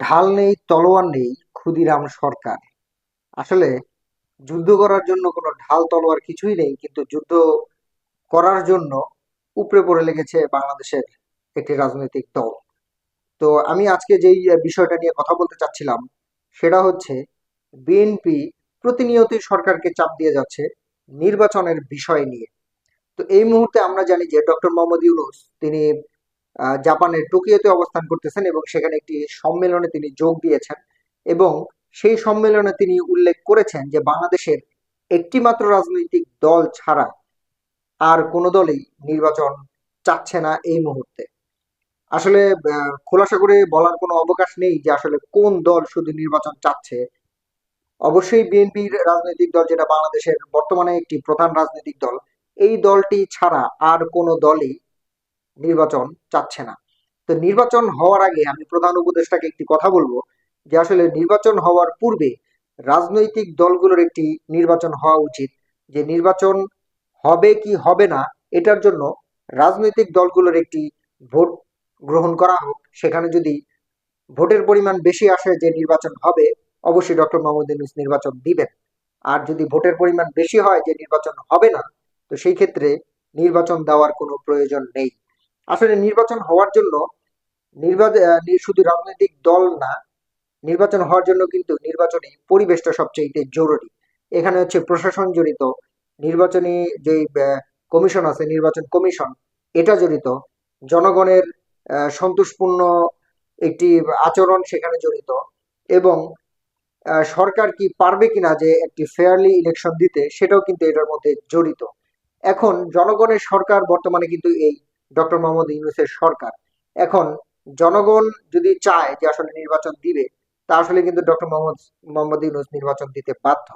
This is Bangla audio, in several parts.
ঢাল নেই, তলোয়ার নেই, ক্ষুদিরাম সরকার। আসলে যুদ্ধ করার জন্য কোনো ঢাল, তলোয়ার কিছুই নেই, কিন্তু যুদ্ধ করার জন্য উপরে পড়ে লেগেছে বাংলাদেশের একটি রাজনৈতিক দল। তো আমি আজকে যেই বিষয়টা নিয়ে কথা বলতে চাচ্ছিলাম, সেটা হচ্ছে বিএনপি প্রতিনিয়তই সরকারকে চাপ দিয়ে যাচ্ছে নির্বাচনের বিষয় নিয়ে। তো এই মুহূর্তে আমরা জানি যে ডক্টর মোহাম্মদ ইউনুস, তিনি জাপানের টোকিওতে অবস্থান করতেছেন এবং সেখানে একটি সম্মেলনে তিনি যোগ দিয়েছেন এবং সেই সম্মেলনে তিনি উল্লেখ করেছেন যে বাংলাদেশের একটি মাত্র রাজনৈতিক দল ছাড়া আর কোনো দলই নির্বাচন চাচ্ছে না এই মুহূর্তে। আসলে খোলাসা করে বলার কোনো অবকাশ নেই যে আসলে কোন দল শুধু নির্বাচন চাচ্ছে। অবশ্যই বিএনপির রাজনৈতিক দল যেটা বাংলাদেশের বর্তমানে একটি প্রধান রাজনৈতিক দল, এই দলটি ছাড়া আর কোনো দলই নির্বাচন চাচ্ছে না। তো নির্বাচন হওয়ার আগে আমি প্রধান উপদেষ্টাকে একটি কথা বলব যে, আসলে নির্বাচন হওয়ার পূর্বে রাজনৈতিক দলগুলোর একটি নির্বাচন হওয়া উচিত। যে নির্বাচন হবে কি হবে না, এটার জন্য রাজনৈতিক দলগুলোর একটি ভোট গ্রহণ করা হোক। সেখানে যদি ভোটের পরিমাণ বেশি আসে যে নির্বাচন হবে, অবশ্যই ডক্টর মোহাম্মদ ইউনূস নির্বাচন দিবেন। আর যদি ভোটের পরিমাণ বেশি হয় যে নির্বাচন হবে না, তো সেই ক্ষেত্রে নির্বাচন দেওয়ার কোনো প্রয়োজন নেই। আসলে নির্বাচন হওয়ার জন্য নির্বাচন শুধু রাজনৈতিক দল না, নির্বাচন হওয়ার জন্য কিন্তু নির্বাচনী পরিবেশটা সবচেয়ে জরুরি। এখানে হচ্ছে প্রশাসন জড়িত, নির্বাচনী যে কমিশন আছে, নির্বাচন কমিশন, এটা জড়িত, জনগণের সন্তোষপূর্ণ একটি আচরণ সেখানে জড়িত এবং সরকার কি পারবে কিনা যে একটি ফেয়ারলি ইলেকশন দিতে, সেটাও কিন্তু এটার মধ্যে জড়িত। এখন জনগণের সরকার বর্তমানে কিন্তু এই ডক্টর মোহাম্মদ ইউনূসের সরকার। এখন জনগণ যদি চায় যে আসলে নির্বাচন দিবে তা আসলে কিন্তু ডক্টর মোহাম্মদ মোহাম্মদ ইউনূস নির্বাচন দিতে বাধ্য।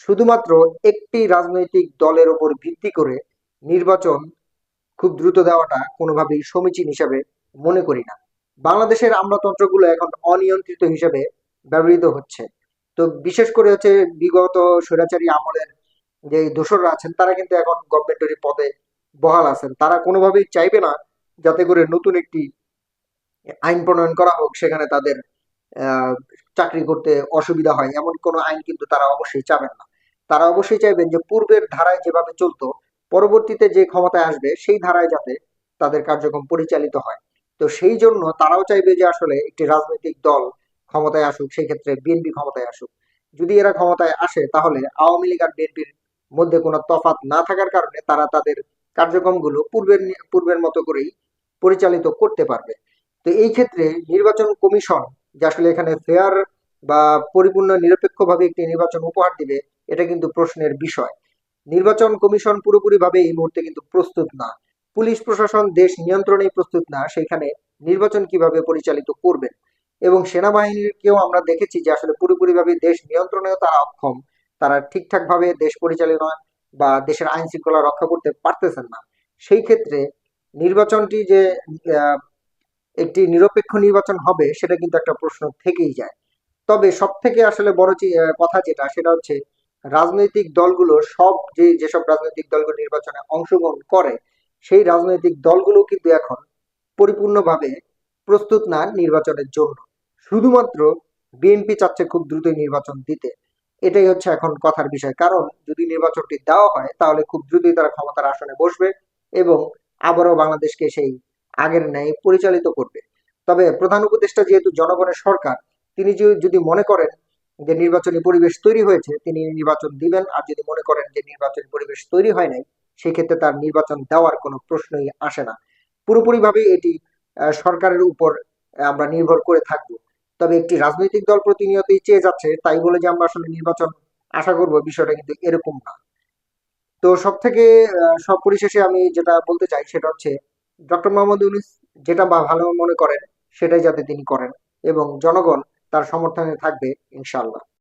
শুধুমাত্র একটি রাজনৈতিক দলের উপর ভিত্তি করে নির্বাচন খুব দ্রুত দেওয়াটা কোনোভাবেই সমীচীন হিসাবে মনে করি না। বাংলাদেশের আমলাতন্ত্রগুলো এখন অনিয়ন্ত্রিত হিসেবে ব্যবহৃত হচ্ছে। তো বিশেষ করে হচ্ছে বিগত স্বৈরাচারী আমলের যে দোসররা আছেন, তারা কিন্তু এখন গভর্নমেন্টের পদে বহাল আছেন। তারা কোনোভাবেই চাইবে না যাতে করে নতুন একটি আইন প্রণয়ন করা হোক, সেখানে তাদের চাকরি করতে অসুবিধা হয়। এমন কোনো আইন কিন্তু তারা অবশ্যই চাবেন না। তারা অবশ্যই চাইবেন যে পূর্বের ধারায় যেভাবে চলতো, পরবর্তীতে যে ক্ষমতায় আসবে, সেই ধারায় যাতে তাদের কার্যক্রম পরিচালিত হয়। তো সেই জন্য তারাও চাইবে যে আসলে একটি রাজনৈতিক দল ক্ষমতায় আসুক, সেই ক্ষেত্রে বিএনপি ক্ষমতায় আসুক। যদি এরা ক্ষমতায় আসে, তাহলে আওয়ামী লীগ আর বিএনপির মধ্যে কোনো তফাৎ না থাকার কারণে তারা তাদের কার্যক্রমগুলো পূর্বের পূর্বের মতো করেই পরিচালিত করতে পারবে। তো এই ক্ষেত্রে নির্বাচন কমিশন যে আসলে এখানে ফেয়ার বা পরিপূর্ণ নিরপেক্ষভাবে একটি নির্বাচন উপহার দিবে, এটা কিন্তু প্রশ্নের বিষয়। নির্বাচন কমিশন পুরোপুরিভাবে এই মুহূর্তে কিন্তু প্রস্তুত না। পুলিশ প্রশাসন, দেশ নিয়ন্ত্রণেই প্রস্তুত না, সেখানে নির্বাচন কীভাবে পরিচালিত করবেন? এবং সেনাবাহিনীকেও আমরা দেখেছি যে আসলে পুরোপুরিভাবে দেশ নিয়ন্ত্রণেও তারা অক্ষম। তারা ঠিকঠাক ভাবে দেশ পরিচালনা বা দেশের আইন শৃঙ্খলা রক্ষা করতে পারতেছেন না। সেই ক্ষেত্রে নির্বাচনটি যে একটি নিরপেক্ষ নির্বাচন হবে, সেটা কিন্তু একটা প্রশ্ন থেকেই যায়। তবে সব থেকে আসলে বড় কথা যেটা, সেটা হচ্ছে রাজনৈতিক দলগুলো সব যে, যেসব রাজনৈতিক দলগুলো নির্বাচনে অংশগ্রহণ করে, সেই রাজনৈতিক দলগুলো কিন্তু এখন পরিপূর্ণভাবে প্রস্তুত না নির্বাচনের জন্য। শুধুমাত্র বিএনপি চাচ্ছে খুব দ্রুতই নির্বাচন দিতে। এটাই হচ্ছে এখন কথার বিষয়। কারণ যদি নির্বাচনটি দেওয়া হয়, তাহলে খুব দ্রুতই তারা ক্ষমতার আসনে বসবে এবং আবারও বাংলাদেশকে সেই আগের ন্যায় পরিচালিত করবে। তবে প্রধান উপদেষ্টা যেহেতু জনগণের সরকার, তিনি যদি মনে করেন যে নির্বাচনী পরিবেশ তৈরি হয়েছে, তিনি নির্বাচন দিবেন। আর যদি মনে করেন যে নির্বাচনী পরিবেশ তৈরি হয় নাই, সেক্ষেত্রে তার নির্বাচন দেওয়ার কোনো প্রশ্নই আসে না। পুরোপুরিভাবে এটি সরকারের উপর, আমরা নির্ভর করে থাকব। তবে একটি রাজনৈতিক দল প্রতিনিয়তই চেয়ে যাচ্ছে, তাই বলে যে আমরা আসলে নির্বাচন আশা করব, বিষয়টা কিন্তু এরকম না। তো সব থেকে সব পরিশেষে আমি যেটা বলতে চাই সেটা হচ্ছে, ডক্টর মোহাম্মদ ইউনুস যেটা বা ভালো মনে করেন, সেটাই যাতে তিনি করেন এবং জনগণ তার সমর্থনে থাকবে ইনশাল্লাহ